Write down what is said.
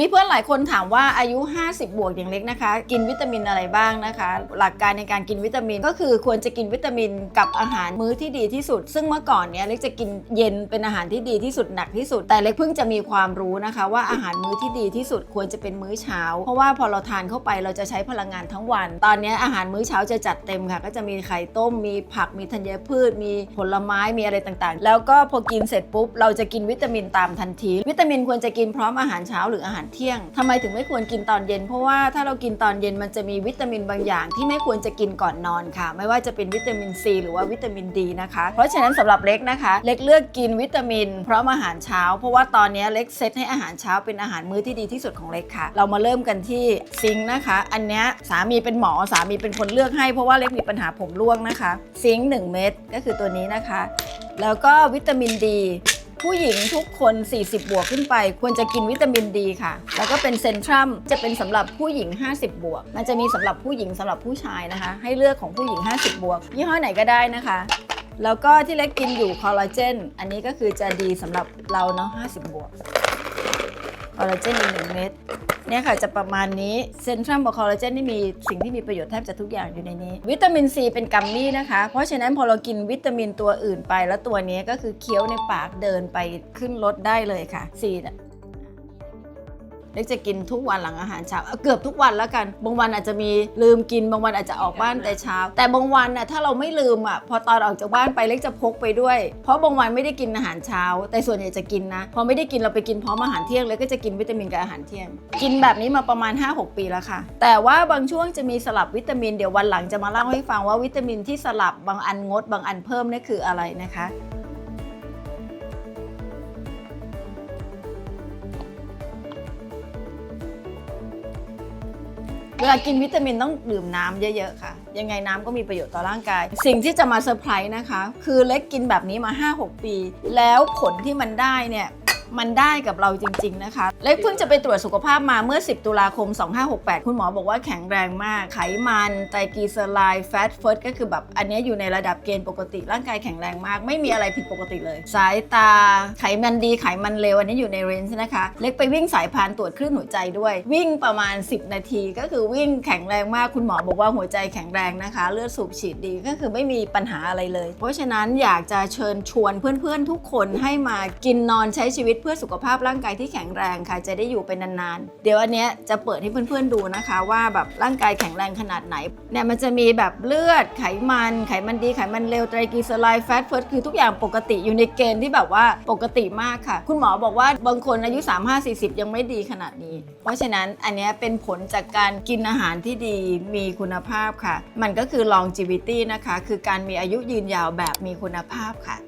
มีเพื่อนหลายคนถามว่าอายุ 50 บวกอย่างเล็กนะคะ กินวิตามินอะไรบ้างนะคะ หลักการในการกินวิตามินก็คือควรจะกินวิตามินกับอาหารมื้อที่ดีที่สุด ซึ่งเมื่อก่อนเนี้ยเล็กจะกินเย็นเป็นอาหารที่ดีที่สุดหนักที่สุด แต่เล็กเพิ่งจะมีความรู้นะคะ ว่าอาหารมื้อที่ดีที่สุดควรจะเป็นมื้อเช้า เพราะว่าพอเราทานเข้าไปเราจะใช้พลังงานทั้งวัน ตอนนี้อาหารมื้อเช้าจะจัดเต็มค่ะ ก็จะมีไข่ต้มมีผักมีธัญพืช มีผลไม้มีอะไรต่างๆ แล้วก็พอกินเสร็จปุ๊บเราจะกินวิตามินตามทันที วิตามินควรจะกินพร้อมอาหารเช้าหรืออาหารเที่ยงทำไมถึงไม่ควรกินตอนเย็น เพราะว่าถ้าเรากินตอนเย็นมันจะมีวิตามินบางอย่าง ที่ไม่ควรจะกินก่อนนอนค่ะ ไม่ว่าจะเป็นวิตามินซีหรือว่าวิตามินดีนะคะ เพราะฉะนั้นสำหรับเล็กนะคะ เล็กเลือกกินวิตามิน พร้อมอาหารเช้า เพราะว่าตอนนี้เล็กเซตให้อาหารเช้าเป็นอาหารมื้อที่ดีที่สุดของเล็กค่ะ เรามาเริ่มกันที่ซิงค์นะคะ อันนี้สามีเป็นหมอสามีเป็นคนเลือกให้เพราะว่าเล็กมีปัญหาผมร่วงนะคะ ซิงค์1เม็ดก็คือตัวนี้นะคะ แล้วก็วิตามินดี ผู้หญิงทุกคน 40 บวกขึ้นไป ควรจะกินวิตามินดีค่ะ แล้วก็เป็นเซนทรัมจะเป็นสำหรับผู้หญิง 50 บวก มันจะมีสำหรับผู้หญิงสำหรับผู้ชายนะคะ ให้เลือกของผู้หญิง 50 บวก ยี่ห้อไหนก็ได้นะคะ แล้วก็ที่เล็กกินอยู่คอลลาเจน อันนี้ก็คือจะดีสำหรับเราเนาะ 50 บวก คอลลาเจนอีกหนึ่งเม็ดเนี่ยค่ะจะประมาณนี้เซนทรัมกับคอลลาเจนนี่มีสิ่งที่มีประโยชน์แทบจะทุกอย่างอยู่ในนี้ วิตามินซีเป็นกัมมี่นะคะ เพราะฉะนั้นพอเรากินวิตามินตัวอื่นไป แล้วตัวนี้ก็คือเคี้ยวในปากเดินไปขึ้นรถได้เลยค่ะสี เล็กจะกินทุกวันหลังอาหารเช้าเอาเกือบทุกวันแล้วกัน บางวันอาจจะมีลืมกิน บางวันอาจจะออกบ้านแต่เช้า แต่บางวันน่ะถ้าเราไม่ลืมอะพอตอนออกจากบ้านไปเล็กจะพกไปด้วย เพราะบางวันไม่ได้กินอาหารเช้า แต่ส่วนใหญ่จะกินนะพอไม่ได้กินเราไปกินพร้อมอาหารเที่ยงเลยก็จะกินวิตามินกับอาหารเที่ยง กินแบบนี้มาประมาณ 5-6 ปีแล้วค่ะ แต่ว่าบางช่วงจะมีสลับวิตามินเดี๋ยววันหลังจะมาเล่าให้ฟังว่าวิตามินที่สลับบางอันงด บางอันเพิ่มนี่คืออะไรนะคะ เวลากินวิตามินต้องดื่มน้ำเยอะๆค่ะ ยังไงน้ำก็มีประโยชน์ต่อร่างกาย สิ่งที่จะมาเซอร์ไพรส์นะคะ คือเล็กกินแบบนี้มา 5-6 ปี แล้วผลที่มันได้เนี่ย มันได้กับเราจริง ๆ นะคะ เล็กเพิ่งจะไปตรวจสุขภาพมาเมื่อ 10 ตุลาคม 2568 คุณหมอบอกว่าแข็งแรงมาก ไขมัน ไตรกลีเซอไรด์แฟตเฟิร์สก็คือแบบอันนี้อยู่ในระดับเกณฑ์ปกติ ร่างกายแข็งแรงมาก ไม่มีอะไรผิดปกติเลย สายตา ไขมันดี ไขมันเลว อันนี้อยู่ในเรนจ์นะคะ เล็กไปวิ่งสายพานตรวจคลื่นหัวใจด้วย วิ่งประมาณ 10 นาที ก็คือวิ่งแข็งแรงมาก คุณหมอบอกว่าหัวใจแข็งแรงนะคะ เลือดสูบฉีดดี ก็คือไม่มีปัญหาอะไรเลย เพราะฉะนั้นอยากจะเชิญชวนเพื่อนๆทุกคนให้มากินนอนใช้ชีวิตเพื่อสุขภาพร่างกายที่แข็งแรงค่ะจะได้อยู่ไปนานๆ เดี๋ยวอันเนี้ยจะเปิดให้เพื่อนๆดูนะคะ ว่าแบบร่างกายแข็งแรงขนาดไหนเนี่ยมันจะมีแบบเลือดไขมันไขมันดีไขมันเลวไตรกลีเซอไรด์แฟตเฟิร์สคือทุกอย่างปกติอยู่ในเกณฑ์ที่แบบว่าปกติมากค่ะ คุณหมอบอกว่าบางคนอายุ 35-40 ยังไม่ดีขนาดนี้ เพราะฉะนั้นอันเนี้ยเป็นผลจากการกินอาหารที่ดีมีคุณภาพค่ะ มันก็คือ longevity นะคะ คือการมีอายุยืนยาวแบบมีคุณภาพค่ะ